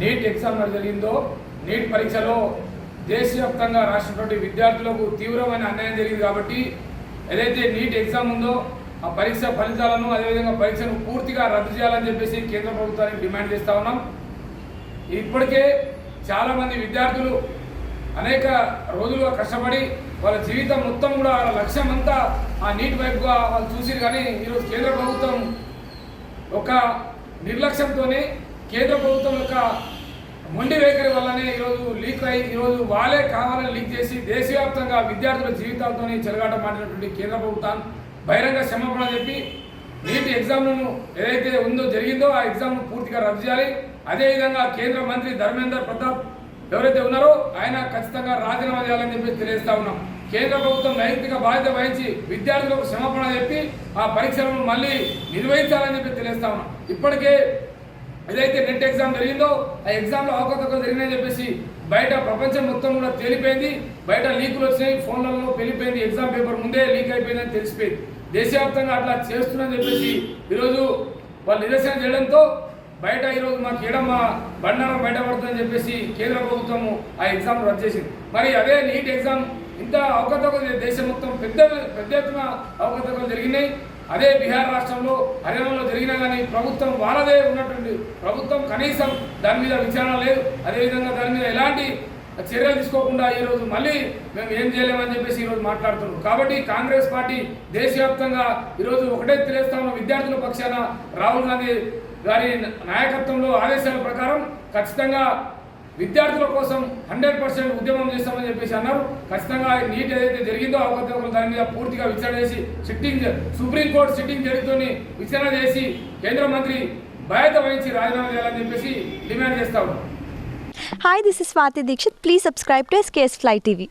NEET exam జరిగిందో neat పరీక్షలో దేశవ్యాప్తంగా రాసినటువంటి విద్యార్థులకు తీవ్రమైన అన్యాయం జరిగింది కాబట్టి ఏదైతే నీట్ ఎగ్జామ్ ఉందో ఆ పరీక్ష ఫలితాలను అదేవిధంగా పరీక్షను పూర్తిగా రద్దు చేయాలని చెప్పేసి కేంద్ర ప్రభుత్వానికి డిమాండ్ చేస్తా ఉన్నాం. ఇప్పటికే చాలామంది విద్యార్థులు అనేక రోజులుగా కష్టపడి వాళ్ళ జీవితం మొత్తం కూడా వాళ్ళ లక్ష్యం అంతా ఆ నీటి వైపుగా వాళ్ళు చూసి కానీ ఈరోజు కేంద్ర ప్రభుత్వం ఒక నిర్లక్ష్యంతోనే కేంద్ర ప్రభుత్వం యొక్క మొండి వైఖరి వల్లనే ఈరోజు లీక్ అయి ఈరోజు వాళ్ళే కావాలని లీక్ చేసి దేశవ్యాప్తంగా విద్యార్థుల జీవితాలతోనే చెలగాట మాడినటువంటి కేంద్ర ప్రభుత్వం బహిరంగ క్షమాపణ చెప్పి నీటి ఎగ్జామ్లను ఏదైతే ఉందో జరిగిందో ఆ ఎగ్జామ్ను పూర్తిగా రద్దు చేయాలి. అదేవిధంగా కేంద్ర మంత్రి ధర్మేందర్ ప్రతాప్ ఎవరైతే ఉన్నారో ఆయన ఖచ్చితంగా రాజీనామా చేయాలని చెప్పి తెలియజేస్తా ఉన్నాం. కేంద్ర ప్రభుత్వం నైతిక బాధ్యత వహించి విద్యార్థులకు క్షమాపణ చెప్పి ఆ పరీక్షలను మళ్ళీ నిర్వహించాలని చెప్పి తెలియజేస్తా ఉన్నాం. ఇప్పటికే ఏదైతే నెట్ ఎగ్జామ్ జరిగిందో ఆ ఎగ్జామ్లో అవకతవకలు జరిగినాయని చెప్పేసి బయట ప్రపంచం మొత్తం కూడా తేలిపోయింది. బయట లీకులు వచ్చినాయి ఫోన్లలో వెళ్ళిపోయింది ఎగ్జామ్ పేపర్ ముందే లీక్ అయిపోయిందని తెలిసిపోయింది. దేశవ్యాప్తంగా అట్లా చేస్తుందని చెప్పేసి ఈరోజు వాళ్ళు నిరసన చేయడంతో బయట ఈరోజు మాకు ఏడమ్మ బండారం బయటపడుతుందని చెప్పేసి కేంద్ర ప్రభుత్వము ఆ ఎగ్జామ్ రద్దు చేసింది. మరి అదే నీట్ ఎగ్జామ్ ఇంత అవకతవకలు దేశం మొత్తం పెద్ద పెద్ద ఎత్తున అవకతవకలు జరిగినాయి. అదే బీహార్ రాష్ట్రంలో హర్యానాలో జరిగినా కానీ ప్రభుత్వం వాళ్ళదే ఉన్నటువంటి ప్రభుత్వం కనీసం దాని మీద విచారణ లేదు. అదేవిధంగా దాని మీద ఎలాంటి చర్యలు తీసుకోకుండా ఈరోజు మళ్ళీ మేము ఏం చేయలేమని చెప్పేసి ఈరోజు మాట్లాడుతున్నాం కాబట్టి కాంగ్రెస్ పార్టీ దేశవ్యాప్తంగా ఈరోజు ఒకటే తెలియస్తా ఉన్న విద్యార్థుల పక్షాన రాహుల్ గాంధీ గారి నాయకత్వంలో ఆదేశాల ప్రకారం ఖచ్చితంగా విద్యార్థుల కోసం హండ్రెడ్ పర్సెంట్ ఉద్యమం చేస్తామని చెప్పేసి అన్నారు. ఖచ్చితంగా నీట్ ఏదైతే జరిగిందో అవకతవకలు దాని మీద పూర్తిగా విచారణ చేసి సిట్టింగ్ సుప్రీంకోర్టు సిట్టింగ్ జరుగుతూని విచారణ చేసి కేంద్ర మంత్రి బాధ్యత వహించి రాజీనామా చేయాలని చెప్పేసి డిమాండ్ చేస్తా ఉన్నాం. Hi this is Swati Dixit please subscribe to SKS fly TV